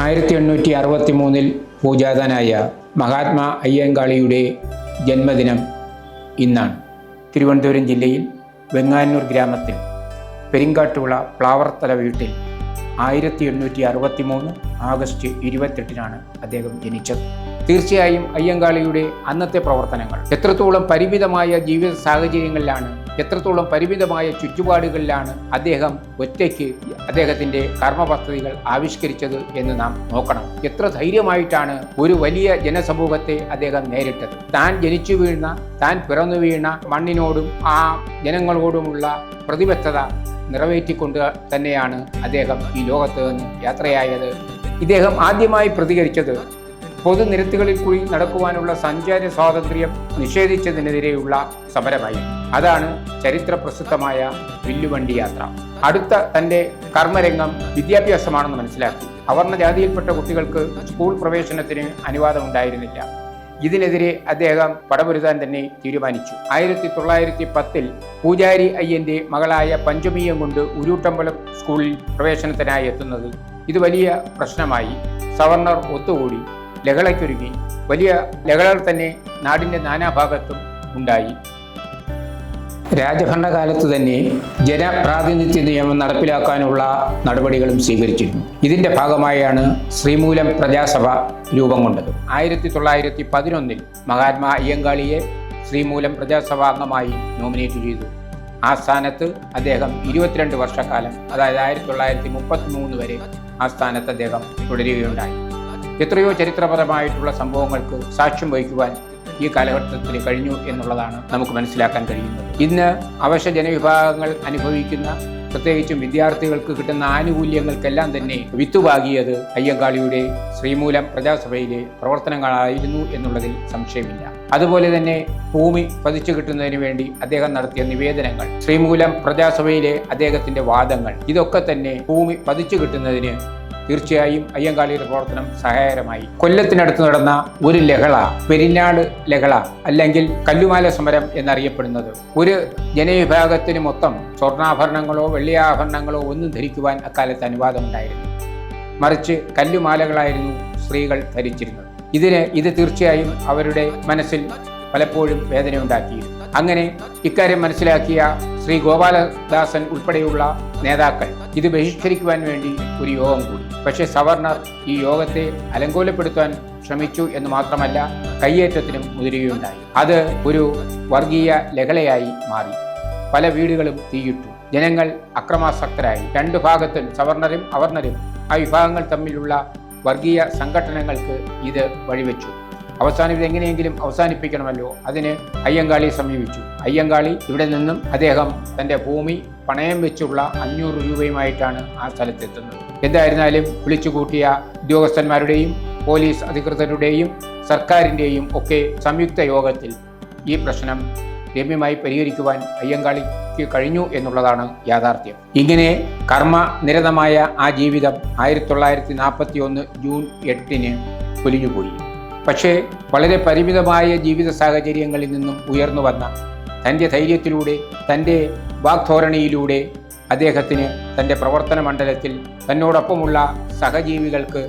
ആയിരത്തി എണ്ണൂറ്റി അറുപത്തി മൂന്നിൽ പൂജാതനായ മഹാത്മാ അയ്യങ്കാളിയുടെ ജന്മദിനം ഇന്നാണ്. തിരുവനന്തപുരം ജില്ലയിൽ വെങ്ങാനൂർ ഗ്രാമത്തിൽ പെരിങ്കാട്ടുള്ള പ്ലാവർത്തല വീട്ടിൽ ആയിരത്തി എണ്ണൂറ്റി അറുപത്തി മൂന്ന് ആഗസ്റ്റ് ഇരുപത്തെട്ടിനാണ് അദ്ദേഹം ജനിച്ചത്. തീർച്ചയായും അയ്യങ്കാളിയുടെ അന്നത്തെ പ്രവർത്തനങ്ങൾ എത്രത്തോളം പരിമിതമായ ജീവിത സാഹചര്യങ്ങളിലാണ് എത്രത്തോളം പരിമിതമായ ചുറ്റുപാടുകളിലാണ് അദ്ദേഹം ഒറ്റയ്ക്ക് അദ്ദേഹത്തിന്റെ കർമ്മ പദ്ധതികൾ ആവിഷ്കരിച്ചത് എന്ന് നാം നോക്കണം. എത്ര ധൈര്യമായിട്ടാണ് ഒരു വലിയ ജനസമൂഹത്തെ അദ്ദേഹം നേരിട്ടത്. താൻ ജനിച്ചു വീഴുന്ന താൻ പിറന്നു വീണ മണ്ണിനോടും ആ ജനങ്ങളോടുമുള്ള പ്രതിബദ്ധത നിറവേറ്റിക്കൊണ്ട് തന്നെയാണ് അദ്ദേഹം ഈ ലോകത്ത് നിന്ന് യാത്രയായത്. ഇദ്ദേഹം ആദ്യമായി പ്രതികരിച്ചത് പൊതുനിരത്തുകളിൽ കൂടി നടക്കുവാനുള്ള സഞ്ചാര സ്വാതന്ത്ര്യം നിഷേധിച്ചതിനെതിരെയുള്ള സമരമായി. അതാണ് ചരിത്ര പ്രസിദ്ധമായ വില്ലുവണ്ടി യാത്ര. അടുത്ത തന്റെ കർമ്മരംഗം വിദ്യാഭ്യാസമാണെന്ന് മനസ്സിലാക്കി. അവർണ ജാതിയിൽപ്പെട്ട കുട്ടികൾക്ക് സ്കൂൾ പ്രവേശനത്തിന് അനുവാദം ഉണ്ടായിരുന്നില്ല ഇതിനെതിരെ അദ്ദേഹം പടപൊരുതാൻ തന്നെ തീരുമാനിച്ചു. ആയിരത്തി തൊള്ളായിരത്തി പത്തിൽ പൂജാരി അയ്യന്റെ മകളായ പഞ്ചമിയം കൊണ്ട് ഉരുട്ടമ്പലം സ്കൂളിൽ പ്രവേശനത്തിനായി എത്തുന്നത് ഇത് വലിയ പ്രശ്നമായി. സവർണർ ഒത്തുകൂടി. ലഹളയ്ക്കൊരുങ്ങി. വലിയ ലഹളകൾ തന്നെ നാടിന്റെ നാനാഭാഗത്തും ഉണ്ടായി. രാജഭരണകാലത്ത് തന്നെ ജനപ്രാതിനിധ്യ നിയമം നടപ്പിലാക്കാനുള്ള നടപടികളും സ്വീകരിച്ചിരുന്നു. ഇതിന്റെ ഭാഗമായാണ് ശ്രീമൂലം പ്രജാസഭ രൂപം കൊണ്ടത്. ആയിരത്തി തൊള്ളായിരത്തി പതിനൊന്നിൽ മഹാത്മാ അയ്യങ്കാളിയെ ശ്രീമൂലം പ്രജാസഭ അംഗമായി നോമിനേറ്റ് ചെയ്തു. ആ സ്ഥാനത്ത് അദ്ദേഹം ഇരുപത്തിരണ്ട് വർഷക്കാലം അതായത് ആയിരത്തി തൊള്ളായിരത്തി മുപ്പത്തി മൂന്ന് വരെ ആ സ്ഥാനത്ത് അദ്ദേഹം തുടരുകയുണ്ടായി. എത്രയോ ചരിത്രപരമായിട്ടുള്ള സംഭവങ്ങൾക്ക് സാക്ഷ്യം വഹിക്കുവാൻ ഈ കാലഘട്ടത്തിൽ കഴിഞ്ഞു എന്നുള്ളതാണ് നമുക്ക് മനസ്സിലാക്കാൻ കഴിയുന്നത്. ഇന്ന് അവശ ജനവിഭാഗങ്ങൾ അനുഭവിക്കുന്ന പ്രത്യേകിച്ചും വിദ്യാർത്ഥികൾക്ക് കിട്ടുന്ന ആനുകൂല്യങ്ങൾക്കെല്ലാം തന്നെ വിത്തുപാകിയത് അയ്യങ്കാളിയുടെ ശ്രീമൂലം പ്രജാസഭയിലെ പ്രവർത്തനങ്ങളായിരുന്നു എന്നുള്ളതിൽ സംശയമില്ല. അതുപോലെ തന്നെ ഭൂമി പതിച്ചു കിട്ടുന്നതിന് വേണ്ടി അദ്ദേഹം നടത്തിയ നിവേദനങ്ങൾ ശ്രീമൂലം പ്രജാസഭയിലെ അദ്ദേഹത്തിന്റെ വാദങ്ങൾ ഇതൊക്കെ തന്നെ ഭൂമി പതിച്ചു കിട്ടുന്നതിന് തീർച്ചയായും അയ്യങ്കാളിയുടെ പ്രവർത്തനം സഹായകരമായി. കൊല്ലത്തിനടുത്ത് നടന്ന ഒരു ലഹള പെരിനാട് ലഹള അല്ലെങ്കിൽ കല്ലുമാല സമരം എന്നറിയപ്പെടുന്നത്. ഒരു ജനവിഭാഗത്തിന് മൊത്തം സ്വർണാഭരണങ്ങളോ വെള്ളിയാഭരണങ്ങളോ ഒന്നും ധരിക്കുവാൻ അക്കാലത്ത് അനുവാദമുണ്ടായിരുന്നു. മറിച്ച് കല്ലുമാലകളായിരുന്നു സ്ത്രീകൾ ധരിച്ചിരുന്നത്. ഇതിന് ഇത് തീർച്ചയായും അവരുടെ മനസ്സിൽ പലപ്പോഴും വേദനയുണ്ടാക്കിയിരുന്നു. അങ്ങനെ ഇക്കാര്യം മനസ്സിലാക്കിയ ശ്രീ ഗോപാലദാസൻ ഉൾപ്പെടെയുള്ള നേതാക്കൾ ഇത് ബഹിഷ്കരിക്കുവാൻ വേണ്ടി ഒരു യോഗം കൂടി പക്ഷേ സവർണർ ഈ യോഗത്തെ അലങ്കോലപ്പെടുത്താൻ ശ്രമിച്ചു എന്ന് മാത്രമല്ല കയ്യേറ്റത്തിനും മുതിരുകയുണ്ടായി. അത് ഒരു വർഗീയ ലഹളയായി മാറി. പല വീടുകളും തീയിട്ടു. ജനങ്ങൾ അക്രമാസക്തരായി. രണ്ടു ഭാഗത്തും സവർണരും അവർണരും ആ വിഭാഗങ്ങൾ തമ്മിലുള്ള വർഗീയ സംഘടനകൾക്ക് ഇത് വഴിവെച്ചു. അവസാനം ഇത് എങ്ങനെയെങ്കിലും അവസാനിപ്പിക്കണമല്ലോ. അതിന് അയ്യങ്കാളിയെ സമീപിച്ചു. അയ്യങ്കാളി ഇവിടെ നിന്നും അദ്ദേഹം തന്റെ ഭൂമി പണയം വെച്ചുള്ള അഞ്ഞൂറ് രൂപയുമായിട്ടാണ് ആ സ്ഥലത്തെത്തുന്നത്. എന്തായിരുന്നാലും വിളിച്ചുകൂട്ടിയ ഉദ്യോഗസ്ഥന്മാരുടെയും പോലീസ് അധികൃതരുടെയും സർക്കാരിന്റെയും ഒക്കെ സംയുക്ത യോഗത്തിൽ ഈ പ്രശ്നം രമ്യമായി പരിഹരിക്കുവാൻ അയ്യങ്കാളിക്ക് കഴിഞ്ഞു എന്നുള്ളതാണ് യാഥാർത്ഥ്യം. ഇങ്ങനെ കർമ്മനിരതമായ ആ ജീവിതം ആയിരത്തി തൊള്ളായിരത്തി നാൽപ്പത്തി ഒന്ന് ജൂൺ എട്ടിന് പൊലിഞ്ഞുപോയി. പക്ഷേ വളരെ പരിമിതമായ ജീവിത സാഹചര്യങ്ങളിൽ നിന്നും ഉയർന്നു വന്ന തന്റെ ധൈര്യത്തിലൂടെ തന്റെ വാഗ്ധോരണിയിലൂടെ അദ്ദേഹത്തിന് തന്റെ പ്രവർത്തന മണ്ഡലത്തിൽ തന്നോടൊപ്പമുള്ള സഹജീവികൾക്ക്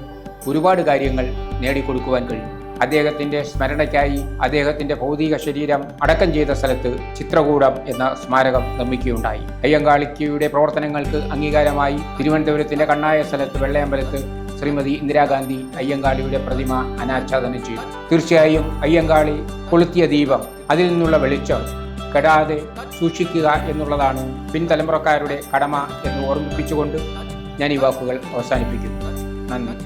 ഒരുപാട് കാര്യങ്ങൾ നേടിക്കൊടുക്കുവാൻ കഴിഞ്ഞു അദ്ദേഹത്തിന്റെ സ്മരണയ്ക്കായി അദ്ദേഹത്തിന്റെ ഭൗതിക ശരീരം അടക്കം ചെയ്ത സ്ഥലത്ത് ചിത്രകൂടം എന്ന സ്മാരകം നിർമ്മിക്കുകയുണ്ടായി. അയ്യങ്കാളിക്കയുടെ പ്രവർത്തനങ്ങൾക്ക് അംഗീകാരമായി തിരുവനന്തപുരത്തിന്റെ കണ്ണായ സ്ഥലത്ത് വെള്ളയമ്പലത്ത് ശ്രീമതി ഇന്ദിരാഗാന്ധി അയ്യങ്കാളിയുടെ പ്രതിമ അനാച്ഛാദനം ചെയ്തു തീർച്ചയായും അയ്യങ്കാളി കൊളുത്തിയ ദീപം അതിൽ നിന്നുള്ള വെളിച്ചം കെടാതെ സൂക്ഷിക്കുക എന്നുള്ളതാണ് പിൻതലമുറക്കാരുടെ കടമ എന്ന് ഓർമ്മിപ്പിച്ചുകൊണ്ട് ഞാൻ ഈ വാക്കുകൾ അവസാനിപ്പിക്കുന്നു നന്ദി